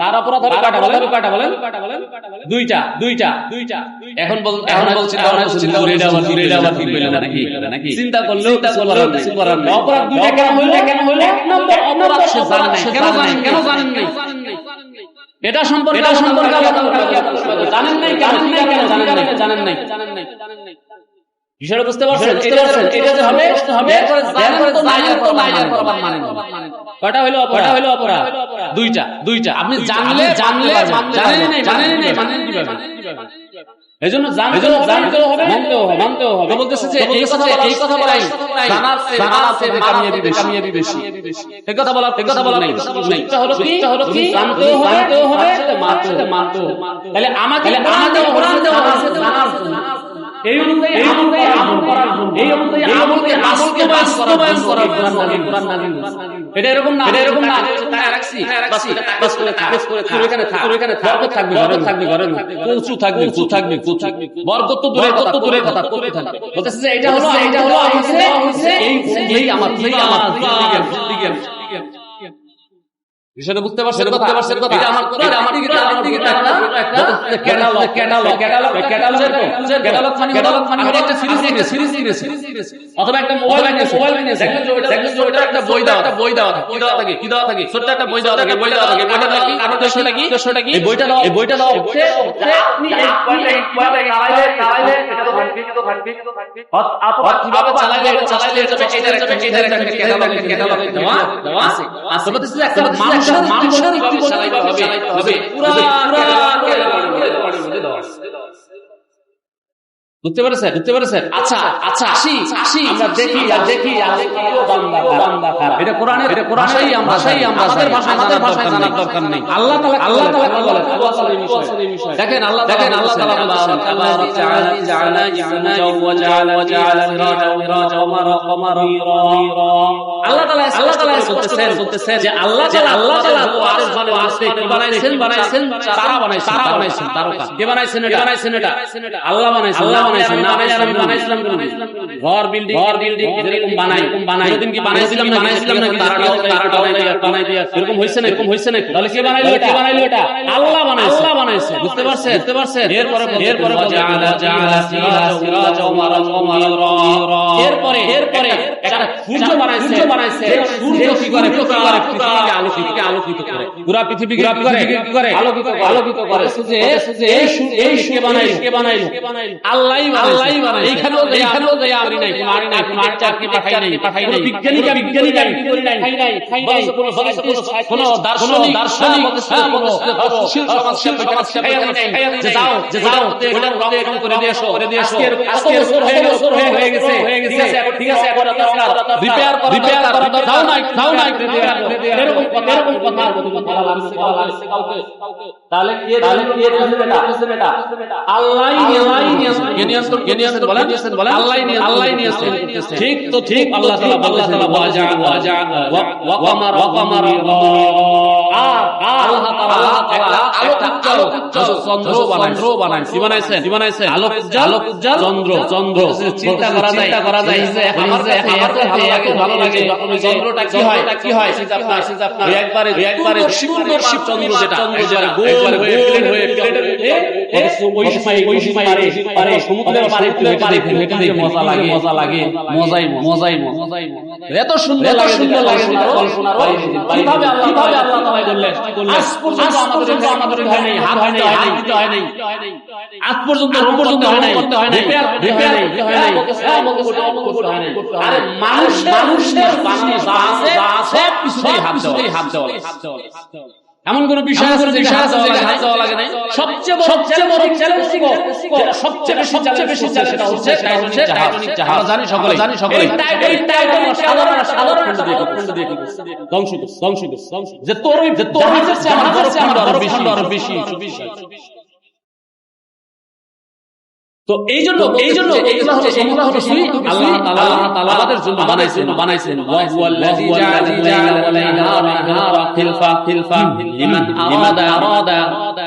তার অপরাধ কয়টা বলেন। কয়টা বলেন। দুইটা দুইটা। দুইটা এখন এখন বলছি না নাকি? চিন্তা করলেও অপরাধ দুইটা কেন হইল কেন হইল এক নম্বর অপরাধ সে জানে নাই। কেন জানেন কেন জানেন নাই? এটা সম্পর্কে এটা সম্পর্কে জানেন নাই জানেন নাই জানেন নাই জানেন নাই? জানেন নাই। বিষয়টা বুঝতে পারছেন? এটা এটা যে হবে? হবে তো নাই অপরাধ হইল অপরাধ? দুইটা। দুইটা। আপনি জানলে জানলে জানেন নাই জানেন নাই জানেন কীভাবে? এজন্য জানতে জানতেও হবে মানতেও হবে। মানতেও হবে বলতেছে যে এই কথা এই কথা বলাই জানার জানার চেয়ে কামিয়াবি বেশি। কামিয়াবি বেশি। এই কথা বলা এই কথা বলা নাই এটা হলো কি? হলো কি? জানতেও হবে জানতেও হবে মানতেও মানতেও তাহলে আমাকে আমাকে কোরআন দেওয়া আছে জানার জন্য। এই অনুযায়ী আমল আমল করার জন্য এই অনুযায়ী আমলকে আমলকে বাস্তবায়ন করার জন্য কোরআন নাযিল এটা এরকম না এটা এরকম না তাই রাখছি বাস বাস করে থাক বাস করে থাক এখানে থাক এখানে বরকত থাকবে বরকত থাকবে ঘরে কচু থাকবে কচু থাকবে কচু বরকত তো দূরের কথা দূরের কথা কচু থাকবে বলতেছে যে এটা হলো এটা হলো আমাকে এই এই আমার এই আমার দিকে বিষয়টা বুঝতে পারছেন বুঝতে পারছেন কথা? এটা আমার এটা আমার দিকে আমার দিকে একটা ক্যাটালগ ক্যাটালগ ক্যাটালগ ক্যাটালগের ক্যাটালগ মানে ক্যাটালগ মানে হলো একটা সিরিজ নিয়ে সিরিজ নিয়ে সিরিজ অথবা একটা মোবাইল নিয়ে মোবাইল নিয়ে দেখেন যে ওটা দেখেন যে ওটা একটা বই দাও একটা বই দাও কি দাও থাকে কি দাও থাকে। ছোট একটা বই দাও থাকে বই দাও থাকে। বইটা দাও কি আর উদ্দেশ্যটা কি? উদ্দেশ্যটা কি এই বইটা দাও এই বইটা দাও আপনি এই এই বইটা চালাইলে চালাইলে এটা তো এটা তো এটা তো থাকবে অথবা কীভাবে চালাইলে এটা চালাইলে এটা এটা এটা এটা একটা ক্যাটালগ ক্যাটালগ দেওয়া দেওয়া আছে বলতেছে একটা মানুষ মানুষের কীভাবে চালাইতে হবে পুরা বুঝতে পেরেছেন বুঝতে পেরেছেন আচ্ছা আচ্ছা আসি আসি আমরা দেখি আর দেখি এটা কোরআনের এটা কোরআনই আমরা আমরা আমাদের ভাষা আমাদের ভাষায় জানার দরকার নেই আল্লাহ তাআলা আল্লাহ তাআলা কি বলেন দেখেন আল্লাহ দেখেন আল্লাহ তাআলা বলেন তাবারাক তাআলা জাআলা জাআলা ওয়া জাআলা ওয়া জাআলা সিরাজা মিরাজা ওয়া মারা আল্লাহ তাআলা আল্লাহ তাআলা বলতেছেন বলতেছেন যে আল্লাহ তাআলা আল্লাহ তাআলা ওয়ারিস মানে ওয়ারিস কি বানাইছেন বানাইছেন তারা বানাইছেন তারা বানাইছেন তারকা কে বানাইছেন এটা বানাইছেন এটা আল্লাহ বানাইছেন আল্লাহ বানাইছেন না আমি আমি বানাইছিলাম ঘর বিল্ডিং ঘর বিল্ডিং এরকম বানাই বানাই এরকম কি বানাইছিলাম না বানাইছিলাম না তারাটাও তারাটাও বানাই দিয়া এরকম হইছে না এরকম হইছে না তাহলে কে বানাইলো কে বানাইলো এটা? আল্লাহ বানাইছে আল্লাহ বানাইছে। বুঝতে পারছেন? বুঝতে পারছেন? এরপরে এরপরে জাআলা জাআলা সিরাজা ওয়া মারা এরপরে এরপরে একটা সূর্য বানাইছে বানাইছে সূর্য কি করে পৃথিবীকে আলোকিত আলোকিত করে পুরো পৃথিবীকে কি করে আলোকিত আলোকিত করে যে এই এই কে বানাইলো কে বানাইলো আল্লাহই আল্লাহই বানাইছে এইখানেও এইখানেও যাই আমি নাই কোন আরি নাই কোন আচারকে পাঠাই নাই পাঠাই নাই বিজ্ঞানীকে বিজ্ঞানী গাই করি নাই খাই নাই কোন কোন দার্শনিক দার্শনিক কোন শিল্প সমাজ সমাজ যে যাও যে যাও ওটা রং করে দিয়ে এসো করে দিয়ে এসো। গেছে বছর হয়ে গেছে হয়ে গেছে। ঠিক আছে এখন দরকার রিপেয়ার করা রিপেয়ার দাও নাই দাও নাই এরকম কথা এরকম কথা বলা লাগছে বলা লাগছে কাউকে তাহলে কে তাহলে কে দিয়েছে এটা আল্লাহই আল্লাহই নিয়ন্ত্রণ নিয়ন্ত্রণ বলেন বলেন আল্লাহই আল্লাহই নিয়ন্ত্রণ ঠিক তো ঠিক আল্লাহ তাআলা ওয়া ওয়া হয় হয় একবারে সুন্দর শিব চন্দ্র যেটা হয়ে হয়ে ওই সময় ওই সময় পারে সমুদ্রের পারে দেখেন এটা দেখে মজা লাগে মজা লাগে মজাই মজাই মজাই এত সুন্দর এত সুন্দর লাগে কল্পনার কীভাবে আল্লাহ কীভাবে আল্লাহ তাআলা বললেন আজ পর্যন্ত আমাদের আমাদের হয় নাই হাত হয় নাই হাত দিতে হয় নাই আজ পর্যন্ত রং পর্যন্ত হয় নাই করতে হয় নাই রিপেয়ার করতে হয় নাই করতে হয় নাই আরে মানুষ মানুষের বানানো যা আছে সব কিছু হাত দেওয়া হাত দেওয়া এমন কোন বিষয় আছে যেটা হাত দেওয়া লাগে নাই? সবচেয়ে সবচেয়ে বড় চ্যালেঞ্জ সবচেয়ে বেশি সবচেয়ে বেশি চ্যালেঞ্জ সেটা হচ্ছে টাইটানিক জাহাজ জানি সকলে জানি সকলে এই টাইটানিক সাধারণ সাধারণ খন্ড দিয়ে ধ্বংস ধ্বংস ধ্বংস যে তোর যে তোর আমার বেশি বেশি তো এই জন্য এই জন্য এগুলো হলো এগুলো হলো শুই আল্লাহ তাআলা তাআলা আমাদের জন্য বানাইছেন বানাইছেন ওয়া হুয়াল্লাযী জাআলা লাইলা ওয়া নাহারা খিলফা খিলফা লিমান আরাদা আরাদা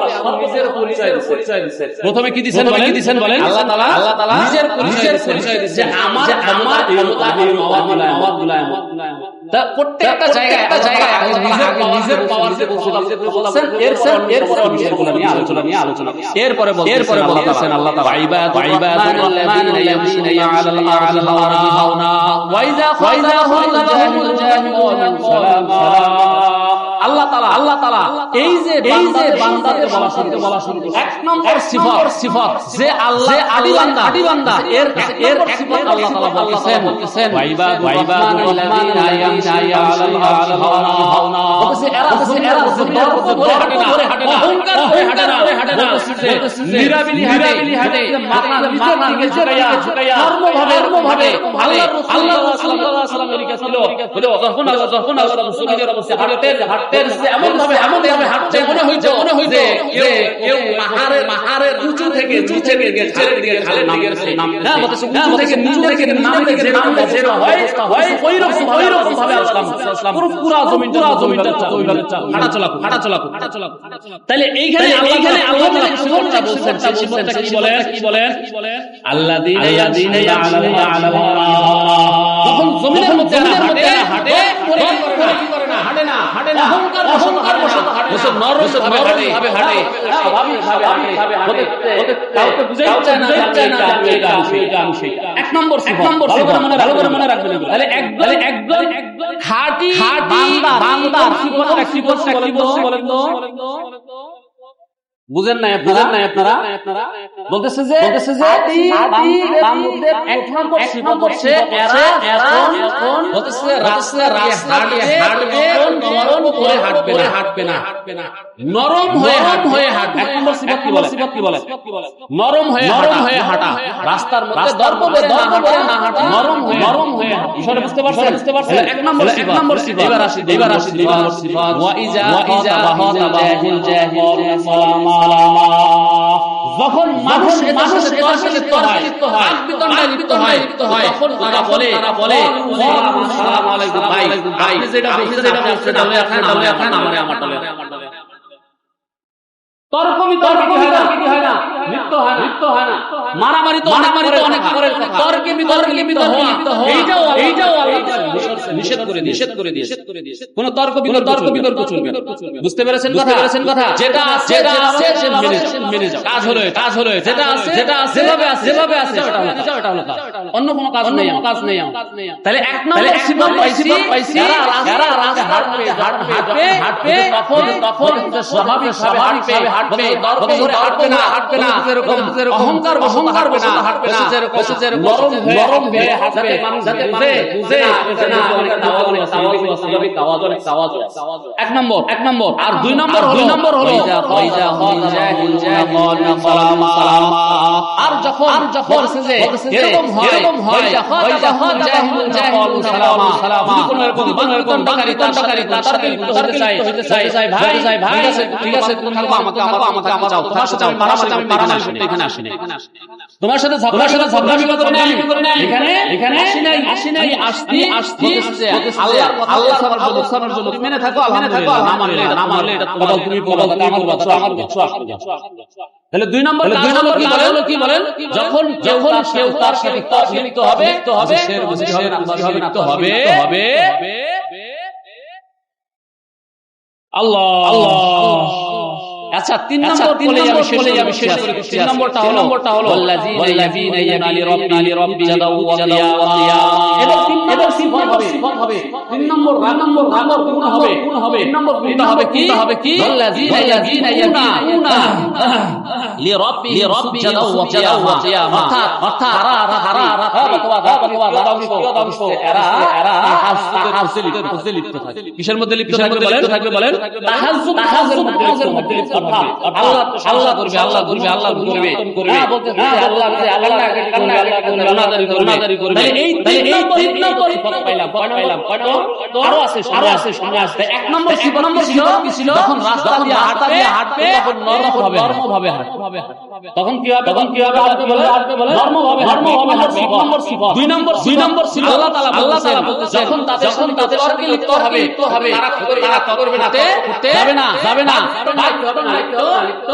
তাআলা পরিচয় প্রথমে কি দিবেন বলেন কি বলেন? আল্লাহ তাআলা আল্লাহ তাআলা নিজের পরিচয় পরিচয় দিচ্ছে আমার আমার ক্ষমতা তা প্রত্যেকটা জায়গায় একটা জায়গায় নিজের নিজের পাওয়ার যে বলছেন এরপর এরপর বিষয়গুলো নিয়ে আলোচনা নিয়ে আলোচনা এরপরে এরপরে বলতেছেন আল্লাহ তাআলা ইবাদ ইবাদুল্লাযিনা ইয়ামশুনা আলাল আরদি হাওনা ওয়া ইযা খাযাহুল জাহিলুন সালাম। আল্লাহ তালা আল্লাহ তালা এই যে এই যে বান্দাকে বলা শুনতে বলা শুনতে এক নম্বর সিফাত। সিফাত। যে আল্লাহ আদি বান্দা। আদি বান্দা। এর এর সিফাত আল্লাহ তাআলা বলতেছেন। ওয়া ইবাদুর রহমানিল্লাযিনা ইয়ামশুনা আলাল আরদি এমন ভাবে এমন ভাবে হাঁটছে মনে হইছে মনে হইছে কেউ পাহাড়ের পাহাড়ের উঁচু থেকে নিচু থেকে গেছে দিকে খালের দিকে নাম না বলতেছে উঁচু থেকে নিচু থেকে নামে থেকে যে নাম হয় হয় ওই রকম ভাবে আসলাম পুরো পুরো জমিনটা পুরো জমিনটা হাঁটা চলা হাঁটা চলা হাঁটা চলা তাহলে এইখানে এইখানে আল্লাহ তাআলা সিফতটা বলছেন সেই সিফতটা কি বলেন কি বলেন আল্লাযীনা ইয়াযীনা আলাল্লাহ আলাল্লাহ যখন জমিনের মধ্যে হাঁটে হাঁটে করে না? হাঁটে না হাঁটে না। অহংকার বশত হাঁটে না। নরম ভাবে হাঁটে। স্বাভাবিক ভাবে ভাবে হাঁটে। কাউকে বুঝাইতে না এটা আমি এটা আমি এটা আমি সেটা এক নম্বর এক নম্বর ভালো করে মনে ভালো করে মনে রাখবেন তাহলে একদম একদম খাঁটি খাঁটি বান্দার সিফতটা কি বলছে? কি বলছে? বলেন তো বুঝেন নাই বুঝেন নাই আপনারা? বলতেছে যে বলতেছে যে এরা এখন বলতেছে রাস্তা রাস্তা নরম করে হাঁটবে না। হাঁটবে না। হাঁটবে না নরম হয়ে হয়ে হাঁট এক নম্বর সিফত কি বলে? সিফত কি বলে? নরম হয়ে নরম হয়ে হাঁটা। রাস্তার মধ্যে দর্প করে দর্প না হাঁটা। নরম হয়ে নরম হয়ে বিষয়টা বুঝতে পারছেন? বুঝতে পারছেন? এক নম্বর এক নম্বর সিফত এবার আসি এবার আসি। দুই নম্বর সিফত ওয়া ইজা ইজা জাহিল জাহিল সালামা যখন মানুষ মানুষ তর্কে হয় বিতণ্ডা লিপ্ত হয় তখন তারা বলে তারা বলে আসসালামু আলাইকুম ভাই ভাই যেটা বলছেন আপনি আপনার দলে আপনার আমারে আমার তর্ক বিতর্ক হয় না। লিপ্ত হয় লিপ্ত হয় না। মারামারি তো মারামারি তো অনেক পরের তর্কে বিতর্কে লিপ্ত হওয়া এইটাও এইটাও নিষেধ করে নিষেধ করে দিয়ে নিষেধ করে দিয়ে কোন তর্ক বিতর্ক তর্ক বিতর্ক চলবে বুঝতে পেরেছেন কথা? পেরেছেন কথা? যেটা আছে যেটা আছে মেনে মেনে যাও। কাজ হলো কাজ হলো যেটা আছে যেটা আছে যেভাবে আছে যেভাবে আছে সেটা হলো কাজ অন্য কোনো কাজ নেই কাজ নেই তাহলে এক নম্বর সিফত পাইছি পাইছি যারা রাস্তা হাঁটবে হাঁটবে হাঁটবে তখন তখন স্বাভাবিক স্বাভাবিক হাঁটবে হাঁটবে না হাঁটবে না এরকম অহংকার অহংকার বসে হাঁটবে না যেরকম যেরকম নরম নরম হয়ে হাঁটবে মানুষ যাতে বুঝে বুঝে না অনেক তাওয়াজ স্বাভাবিক স্বাভাবিক তাওয়াজ অনেক তাওয়াজ এক নম্বর এক নম্বর আর দুই নম্বর দুই নম্বর হলো ফাইজা জাহিল জাহিল সালামা আর যখন আর যখন এরকম হয় এরকম হয় ফাইজা জাহিল জাহিল সালামা যদি কোনো এরকম কোনো এরকম দণ্ডকারী দণ্ডকারী হতে চাই হতে চাই চাই ভাই ভাই ঠিক আছে ঠিক আছে তুমি থাকো আমাকে আমাকে আমাকে আমাকে যাও সাথে আমি আমি এখানে আসি তোমার সাথে তোমার সাথে ঝগড়ামি করে নাই এখানে? এখানে? আসি নাই আসি নাই। আসতি আসতি আল্লাহ আল্লাহ সারার জন্য সারার জন্য। মেনে থাকো আলহামদুলিল্লাহ না মানলে না মানলে এটা তোমার তুমি বলো আমার বাচ্চা আমার বাচ্চা তাহলে দুই নম্বর দুই নম্বর কি বলেন কি বলেন? যখন যখন কেউ তার সাথে লিপ্ত হবে তো হবে লিপ্ত হবে। হবে আল্লাহ। আল্লাহ। আচ্ছা তিন নম্বর বলে যাবে শেষে যাবে শেষ করে তিন নম্বরটা হলো নম্বরটা হলো ওয়াল্লাযীনা ইয়াবি রাব্বি লিরাব্বি জাদাউ ওয়া এবং তিন নম্বর সিফত হবে সিফত হবে তিন নম্বর তিন নম্বর নম্বর গুণ হবে গুণ হবে তিন নম্বর গুণ হবে কি হবে কি ওয়াল্লাযীনা ইয়াবিনা ইয়াবিনা লিরাব্বি লিরাব্বি জাদাউ ওয়া কিয়ামা অর্থাৎ অর্থাৎ লিপ্ত থাকে কিসের মধ্যে লিপ্ত থাকবে বলেন তাহাজ্জুদ তাহাজ্জুদ মধ্যে লিপ্ত অর্থাৎ আল্লাহ আল্লাহ করবে আল্লাহ করবে আল্লাহ করবে হ্যাঁ বলতে আল্লাহ আল্লাহ আল্লাহ রোনাদারি করবে রোনাদারি করবে। এই এই তিন নম্বর পদ পাইলাম পদ পাইলাম পদ আরও আছে আরও আছে সামনে আসবে এক নম্বর সিফত নম্বর সিফত কি ছিল যখন রাস্তা দিয়ে হাঁটবে হাঁটবে তখন নরম হবে। নরম ভাবে হাঁটবে। তখন কি হবে? তখন কি হবে? হাঁটবে বলে? হাঁটবে বলে? নরম ভাবে নরম ভাবে হাঁটবে। এক নম্বর সিফত দুই নম্বর দুই নম্বর সিফত আল্লাহ তাআলা আল্লাহ তাআলা বলতেছেন যখন তাদের যখন তাদের সঙ্গে লিপ্ত হবে হবে তারা তারা করবে? না যাবে না যাবে না ভাই হবে না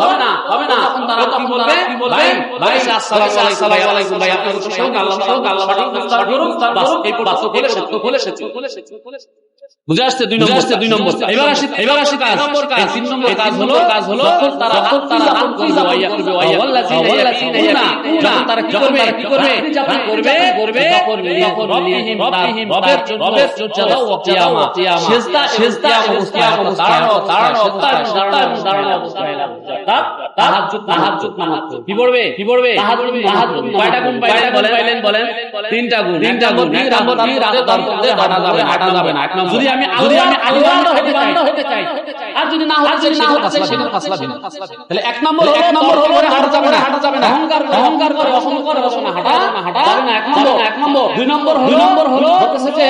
হবে না হবে না। তখন তারা কি বলবে? ভাই ভাই আসসালামু আলাইকুম ভাই আপনার সঙ্গে আল্লাহ সঙ্গে আল্লাহ সঠিক বাস এই বাস বলে সত্য বলে সত্য বলে সত্য বুঝে আসছে? দুই নম্বর আসছে দুই নম্বর এবার আসি এবার আসি কাজ নম্বর কাজ। তিন নম্বর কাজ হলো কাজ হলো তারা তারা রাত করবে করবে ওয়াইয়া ওয়াল্লাযিনা যখন তারা কি করবে? কি করবে? করবে করবে করবে রব্বিহিম রব্বিহিম রবের জন্য রবের জন্য ওয়া কিয়ামা সিজদা সিজদা অবস্থায় দাঁড়ানো দাঁড়ানো দাঁড়ানো দাঁড়ানো অবস্থায় তাহাজ্জুদ তাহাজ্জুদ নামাজ কি পড়বে? কি পড়বে? তাহাজ্জুদ তাহাজ্জুদ কয়টা গুণ পাইলেন বলেন? তিনটা গুণ তিনটা গুণ। রাত দরকারে হাঁটা যাবে না এক নম্বর আমি আলিবান্দ হতে চাই। আর যদি না চাই সেটা ফাসলা সেটা ফাসলা বিন তাহলে এক নম্বর এক নম্বর হলো হাঁটা যাবে না। হাঁটা যাবে না। অহংকার করে অহংকার করে অহংকার করে না হাঁটা না হাঁটা যাবে না এক নম্বর এক নম্বর। দুই নম্বর দুই নম্বর হলো যে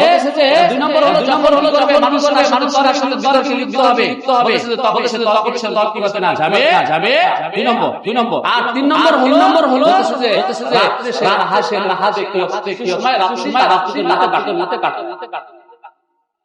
দুই নম্বর হলো দুই নম্বর হলো যখন মানুষ করে মানুষ করার সাথে বিতর্কে লিপ্ত হবে হবে তখন সে তখন সে তর্ক করতে না যাবে যাবে দুই নম্বর দুই নম্বর। আর তিন নম্বর হলো নম্বর হলো যে রাত্রে হাসে হাসে কি সময় রাত্রে রাত্রে নাতে কাটতে কাটতে কাটতে